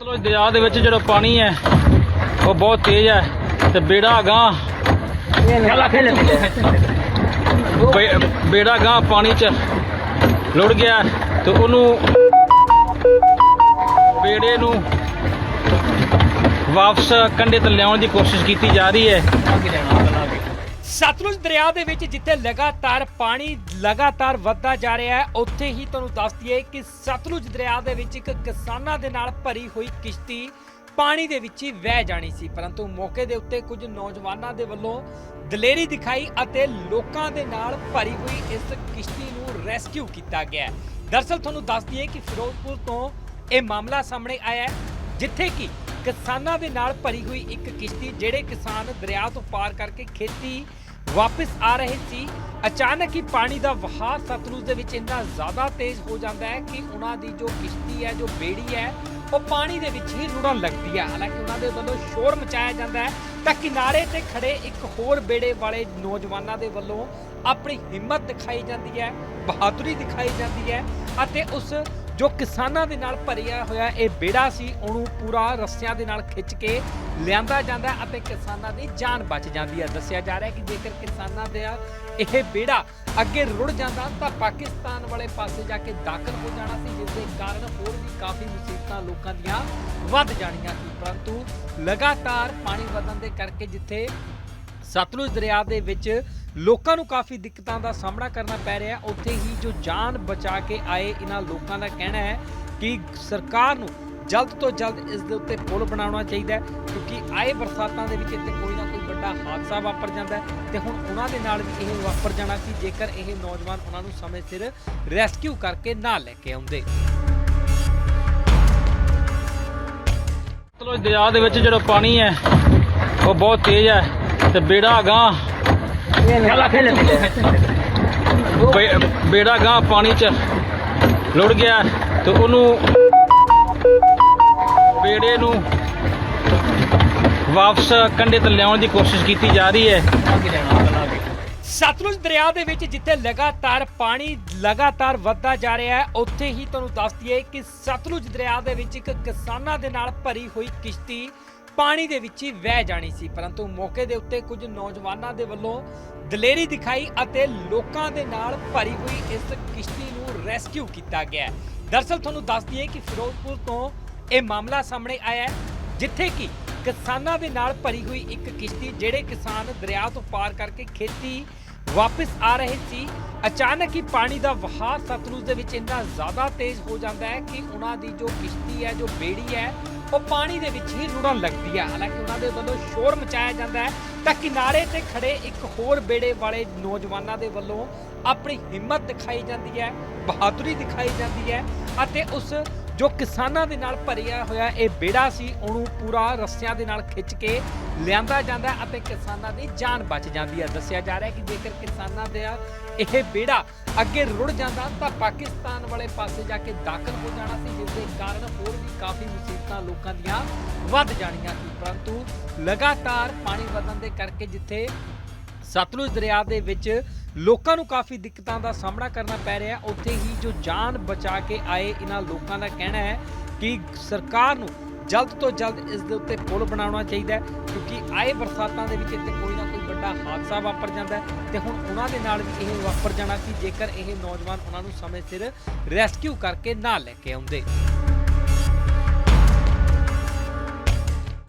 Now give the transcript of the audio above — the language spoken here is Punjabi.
ਸਤਲੁਜ ਦਰਿਆ ਦੇ ਵਿੱਚ ਜਿਹੜਾ ਪਾਣੀ ਹੈ ਉਹ ਬਹੁਤ ਤੇਜ਼ ਹੈ ਤੇ ਬੇੜਾ ਗਾਂ ਬੇੜਾ ਗਾਂ ਪਾਣੀ 'ਚ ਲੁੜ ਗਿਆ ਤੇ ਉਹਨੂੰ ਬੇੜੇ ਨੂੰ ਵਾਪਸ ਕੰਢੇ ਤੇ ਲਿਆਉਣ ਦੀ ਕੋਸ਼ਿਸ਼ ਕੀਤੀ ਜਾ ਰਹੀ ਹੈ। ਸਤਲੁਜ ਦਰਿਆ ਦੇ ਵਿੱਚ ਜਿੱਥੇ ਲਗਾਤਾਰ ਪਾਣੀ ਲਗਾਤਾਰ ਵੱਧਦਾ ਜਾ ਰਿਹਾ ਹੈ, ਉੱਥੇ ਹੀ ਤੁਹਾਨੂੰ ਦੱਸ ਦਈਏ ਕਿ ਸਤਲੁਜ ਦਰਿਆ ਦੇ ਵਿੱਚ ਇੱਕ ਕਿਸਾਨਾਂ ਦੇ ਨਾਲ ਭਰੀ ਹੋਈ ਕਿਸ਼ਤੀ ਪਾਣੀ ਦੇ ਵਿੱਚ ਹੀ ਵਹਿ ਜਾਣੀ ਸੀ ਪਰੰਤੂ ਮੌਕੇ ਦੇ ਉੱਤੇ ਕੁਝ ਨੌਜਵਾਨਾਂ ਦੇ ਵੱਲੋਂ ਦਲੇਰੀ ਦਿਖਾਈ ਅਤੇ ਲੋਕਾਂ ਦੇ ਨਾਲ ਭਰੀ ਹੋਈ ਇਸ ਕਿਸ਼ਤੀ ਨੂੰ ਰੈਸਕਿਊ ਕੀਤਾ ਗਿਆ ਹੈ। ਦਰਅਸਲ ਤੁਹਾਨੂੰ ਦੱਸ ਦਈਏ ਕਿ ਫਿਰੋਜ਼ਪੁਰ ਤੋਂ ਇਹ ਮਾਮਲਾ ਸਾਹਮਣੇ ਆਇਆ ਹੈ, ਜਿੱਥੇ ਕਿ ਕਿਸਾਨਾਂ ਦੇ ਨਾਲ ਭਰੀ ਹੋਈ ਇੱਕ ਕਿਸ਼ਤੀ, ਜਿਹੜੇ ਕਿਸਾਨ ਦਰਿਆ ਤੋਂ ਪਾਰ ਕਰਕੇ ਖੇਤੀ ਵਾਪਸ ਆ ਰਹੇ ਸੀ। ਅਚਾਨਕ ਹੀ ਪਾਣੀ ਦਾ ਵਹਾਅ ਸਤਲੁਜ ਦੇ ਵਿੱਚ ਇੰਨਾ ਜ਼ਿਆਦਾ ਤੇਜ਼ ਹੋ ਜਾਂਦਾ ਹੈ ਕਿ ਉਹਨਾਂ ਦੀ ਜੋ ਕਿਸ਼ਤੀ ਹੈ, ਜੋ ਬੇੜੀ ਹੈ, ਉਹ ਪਾਣੀ ਦੇ ਵਿੱਚ ਹੀ ਰੁੜਨ ਲੱਗਦੀ ਹੈ। ਹਾਲਾਂਕਿ ਉਹਨਾਂ ਦੇ ਵੱਲੋਂ ਸ਼ੋਰ ਮਚਾਇਆ ਜਾਂਦਾ ਹੈ। ਤਾਂ ਕਿਨਾਰੇ ਤੇ ਖੜੇ ਇੱਕ ਹੋਰ ਬੇੜੇ ਵਾਲੇ ਨੌਜਵਾਨਾਂ ਦੇ ਵੱਲੋਂ ਆਪਣੀ ਹਿੰਮਤ ਦਿਖਾਈ ਜਾਂਦੀ ਹੈ, ਬਹਾਦਰੀ ਦਿਖਾਈ ਜਾਂਦੀ ਹੈ ਅਤੇ ਉਸ ਜੋ ਕਿਸਾਨਾਂ ਦੇ ਨਾਲ ਭਰਿਆ ਹੋਇਆ ਇਹ ਬੇੜਾ ਸੀ, ਉਹਨੂੰ ਪੂਰਾ ਰੱਸਿਆਂ ਦੇ ਨਾਲ ਖਿੱਚ ਕੇ ਲਿਆਂਦਾ ਜਾਂਦਾ ਅਤੇ ਕਿਸਾਨਾਂ ਦੀ ਜਾਨ ਬਚ ਜਾਂਦੀ ਹੈ। ਦੱਸਿਆ ਜਾ ਰਿਹਾ ਕਿ ਜੇਕਰ ਕਿਸਾਨਾਂ ਦਾ ਇਹ ਬੇੜਾ ਅੱਗੇ ਰੁੜ ਜਾਂਦਾ ਤਾਂ ਪਾਕਿਸਤਾਨ ਵਾਲੇ ਪਾਸੇ ਜਾ ਕੇ ਦਾਖਲ ਹੋ ਜਾਣਾ ਸੀ, ਜਿਸ ਦੇ ਕਾਰਨ ਹੋਰ ਵੀ ਕਾਫੀ ਮੁਸੀਬਤਾਂ ਲੋਕਾਂ ਦੀਆਂ ਵੱਧ ਜਾਣੀਆਂ ਸੀ। ਪਰੰਤੂ ਲਗਾਤਾਰ ਪਾਣੀ ਵਧਣ ਦੇ ਕਰਕੇ ਜਿੱਥੇ ਸਤਲੁਜ ਦਰਿਆ ਦੇ ਵਿੱਚ ਲੋਕਾਂ ਨੂੰ ਕਾਫੀ ਦਿੱਕਤਾਂ ਦਾ ਸਾਹਮਣਾ ਕਰਨਾ ਪੈ ਰਿਹਾ। ਉੱਥੇ ਹੀ ਜੋ ਜਾਨ ਬਚਾ ਕੇ ਆਏ ਇਹਨਾਂ ਲੋਕਾਂ ਦਾ ਕਹਿਣਾ ਹੈ ਕਿ ਸਰਕਾਰ ਨੂੰ ਜਲਦ ਤੋਂ ਜਲਦ ਇਸ ਦੇ ਉੱਤੇ ਪੁਲ ਬਣਾਉਣਾ ਚਾਹੀਦਾ ਹੈ, ਕਿਉਂਕਿ ਆਏ ਬਰਸਾਤਾਂ ਦੇ ਵਿੱਚ ਇੱਥੇ ਕੋਈ ਨਾ ਕੋਈ ਵੱਡਾ ਹਾਦਸਾ ਵਾਪਰ ਜਾਂਦਾ ਹੈ ਤੇ ਹੁਣ ਉਹਨਾਂ ਦੇ ਨਾਲ ਵੀ ਇਹ ਵਾਪਰ ਜਾਣਾ ਸੀ, ਜੇਕਰ ਇਹ ਨੌਜਵਾਨ ਉਹਨਾਂ ਨੂੰ ਸਮੇਂ ਸਿਰ ਰੈਸਕਿਊ ਕਰਕੇ ਨਾ ਲੈ ਕੇ ਆਉਂਦੇ। ਸਤਲੁਜ ਦਰਿਆ ਦੇ ਵਿੱਚ ਜਿਹੜਾ ਪਾਣੀ ਹੈ, ਉਹ ਬਹੁਤ ਤੇਜ਼ ਹੈ ਤੇ ਬੇੜਾ ਗਾਂ ਬੇੜਾ ਗਾਂ ਪਾਣੀ 'ਚ ਲੁੜ ਗਿਆ ਤੇ ਉਹਨੂੰ ਬੇੜੇ ਨੂੰ ਵਾਪਸ ਕੰਢੇ ਤੇ ਲਿਆਉਣ ਦੀ ਕੋਸ਼ਿਸ਼ ਕੀਤੀ ਜਾ ਰਹੀ ਹੈ। ਸਤਲੁਜ ਦਰਿਆ ਦੇ ਵਿੱਚ ਜਿੱਥੇ ਲਗਾਤਾਰ ਪਾਣੀ ਲਗਾਤਾਰ ਵੱਧਦਾ ਜਾ ਰਿਹਾ ਹੈ, ਉੱਥੇ ਹੀ ਤੁਹਾਨੂੰ ਦੱਸ ਦਈਏ ਕਿ ਸਤਲੁਜ ਦਰਿਆ ਦੇ ਵਿੱਚ ਇੱਕ ਕਿਸਾਨਾਂ ਦੇ ਨਾਲ ਭਰੀ ਹੋਈ ਕਿਸ਼ਤੀ ਪਾਣੀ ਦੇ ਵਿੱਚ ਹੀ ਵਹਿ ਜਾਣੀ ਸੀ, ਪਰੰਤੂ ਮੌਕੇ ਦੇ ਉੱਤੇ ਕੁਝ ਨੌਜਵਾਨਾਂ ਦੇ ਵੱਲੋਂ ਦਲੇਰੀ ਦਿਖਾਈ ਅਤੇ ਲੋਕਾਂ ਦੇ ਨਾਲ ਭਰੀ ਹੋਈ ਇਸ ਕਿਸ਼ਤੀ ਨੂੰ ਰੈਸਕਿਊ ਕੀਤਾ ਗਿਆ ਹੈ। ਦਰਅਸਲ ਤੁਹਾਨੂੰ ਦੱਸ ਦਈਏ ਕਿ ਫਿਰੋਜ਼ਪੁਰ ਤੋਂ ਇਹ ਮਾਮਲਾ ਸਾਹਮਣੇ ਆਇਆ ਹੈ, ਜਿੱਥੇ ਕਿ ਕਿਸਾਨਾਂ ਦੇ ਨਾਲ ਭਰੀ ਹੋਈ ਇੱਕ ਕਿਸ਼ਤੀ ਜਿਹੜੇ ਕਿਸਾਨ ਦਰਿਆ ਤੋਂ ਪਾਰ ਕਰਕੇ ਖੇਤੀ ਵਾਪਸ ਆ ਰਹੇ ਸੀ, ਅਚਾਨਕ ਹੀ ਪਾਣੀ ਦਾ ਵਹਾਅ ਸਤਲੁਜ ਦੇ ਵਿੱਚ ਇੰਨਾ ਜ਼ਿਆਦਾ ਤੇਜ਼ ਹੋ ਜਾਂਦਾ ਹੈ ਕਿ ਉਹਨਾਂ ਦੀ ਜੋ ਕਿਸ਼ਤੀ ਹੈ, ਜੋ ਬੇੜੀ ਹੈ ਉਹ ਪਾਣੀ ਦੇ ਵਿੱਚ ਹੀ ਰੁੜਨ ਲੱਗਦੀ ਹੈ ਹਾਲਾਂਕਿ ਉਹਨਾਂ ਦੇ ਵੱਲੋਂ ਸ਼ੋਰ ਮਚਾਇਆ ਜਾਂਦਾ ਹੈ। ਤਾਂ ਕਿਨਾਰੇ ਤੇ ਖੜੇ ਇੱਕ ਹੋਰ ਬੇੜੇ ਵਾਲੇ ਨੌਜਵਾਨਾਂ ਦੇ ਵੱਲੋਂ ਆਪਣੀ ਹਿੰਮਤ ਦਿਖਾਈ ਜਾਂਦੀ ਹੈ, ਬਹਾਦਰੀ ਦਿਖਾਈ ਜਾਂਦੀ ਹੈ ਅਤੇ ਉਸ ਜੋ ਕਿਸਾਨਾਂ ਦੇ ਨਾਲ ਭਰਿਆ ਹੋਇਆ ਇਹ ਬੇੜਾ ਸੀ, ਉਹਨੂੰ ਪੂਰਾ ਰੱਸਿਆਂ ਦੇ ਨਾਲ ਖਿੱਚ ਕੇ ਲਿਆਂਦਾ ਜਾਂਦਾ ਅਤੇ ਕਿਸਾਨਾਂ ਦੀ ਜਾਨ ਬਚ ਜਾਂਦੀ ਹੈ। ਦੱਸਿਆ ਜਾ ਰਿਹਾ ਕਿ ਜੇਕਰ ਕਿਸਾਨਾਂ ਦਾ ਇਹ ਬੇੜਾ ਅੱਗੇ ਰੁੜ ਜਾਂਦਾ ਤਾਂ ਪਾਕਿਸਤਾਨ ਵਾਲੇ ਪਾਸੇ ਜਾ ਕੇ ਦਾਖਲ ਹੋ ਜਾਣਾ ਸੀ, ਜਿਸ ਦੇ ਕਾਰਨ ਹੋਰ ਵੀ ਕਾਫੀ ਮੁਸੀਬਤਾਂ ਲੋਕਾਂ ਦੀਆਂ ਵੱਧ ਜਾਣੀਆਂ ਸੀ। ਪਰੰਤੂ ਲਗਾਤਾਰ ਪਾਣੀ ਵਧਣ ਦੇ ਕਰਕੇ ਜਿੱਥੇ ਸਤਲੁਜ ਦਰਿਆ ਦੇ ਵਿੱਚ ਲੋਕਾਂ ਨੂੰ ਕਾਫੀ ਦਿੱਕਤਾਂ ਦਾ ਸਾਹਮਣਾ ਕਰਨਾ ਪੈ ਰਿਹਾ। ਉੱਥੇ ਹੀ ਜੋ ਜਾਨ ਬਚਾ ਕੇ ਆਏ ਇਹਨਾਂ ਲੋਕਾਂ ਦਾ ਕਹਿਣਾ ਹੈ ਕਿ ਸਰਕਾਰ ਨੂੰ ਜਲਦ ਤੋਂ ਜਲਦ ਇਸ ਦੇ ਉੱਤੇ ਪੁਲ ਬਣਾਉਣਾ ਚਾਹੀਦਾ ਹੈ, ਕਿਉਂਕਿ ਆਏ ਬਰਸਾਤਾਂ ਦੇ ਵਿੱਚ ਇੱਥੇ ਕੋਈ ਨਾ ਕੋਈ ਵੱਡਾ ਹਾਦਸਾ ਵਾਪਰ ਜਾਂਦਾ ਹੈ ਤੇ ਹੁਣ ਉਹਨਾਂ ਦੇ ਨਾਲ ਵੀ ਇਹ ਵਾਪਰ ਜਾਣਾ ਸੀ, ਜੇਕਰ ਇਹ ਨੌਜਵਾਨ ਉਹਨਾਂ ਨੂੰ ਸਮੇਂ ਸਿਰ ਰੈਸਕਿਊ ਕਰਕੇ ਨਾ ਲੈ ਕੇ ਆਉਂਦੇ।